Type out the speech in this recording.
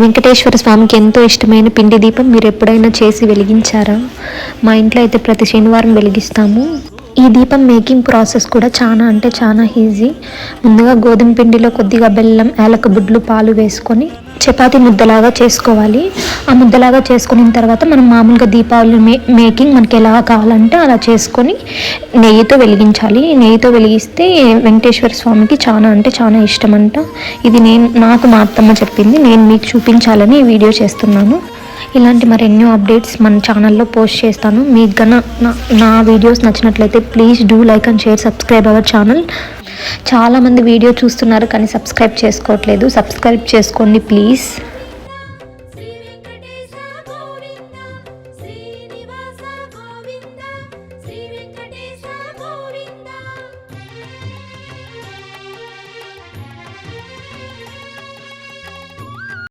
వెంకటేశ్వర స్వామికి ఎంతో ఇష్టమైన పిండి దీపం మీరు ఎప్పుడైనా చేసి వెలిగించారా? మా ఇంట్లో అయితే ప్రతి శనివారం వెలిగిస్తాము. ఈ దీపం మేకింగ్ ప్రాసెస్ కూడా చాలా అంటే చాలా ఈజీ. ముందుగా గోధుమ పిండిలో కొద్దిగా బెల్లం ఏలక బుడ్లు పాలు వేసుకొని చపాతీ ముద్దలాగా చేసుకోవాలి. ఆ ముద్దలాగా చేసుకున్న తర్వాత మనం మామూలుగా దీపావళి మే మేకింగ్ మనకి ఎలా కావాలంటే అలా చేసుకొని నెయ్యితో వెలిగించాలి. నెయ్యితో వెలిగిస్తే వెంకటేశ్వర స్వామికి చాలా అంటే చాలా ఇష్టం అంట ఇది నేను నాకు మా అత్తమ్మ చెప్పింది. నేను మీకు చూపించాలని ఈ వీడియో చేస్తున్నాను. ఇలాంటి మరెన్నో అప్డేట్స్ మన ఛానల్లో పోస్ట్ చేస్తాను. మీకు గన నా వీడియోస్ నచ్చినట్లయితే please do like and share subscribe our channel. చాలామంది వీడియో చూస్తున్నారు కానీ సబ్స్క్రైబ్ చేసుకోవట్లేదు. సబ్స్క్రైబ్ చేసుకోండి ప్లీజ్.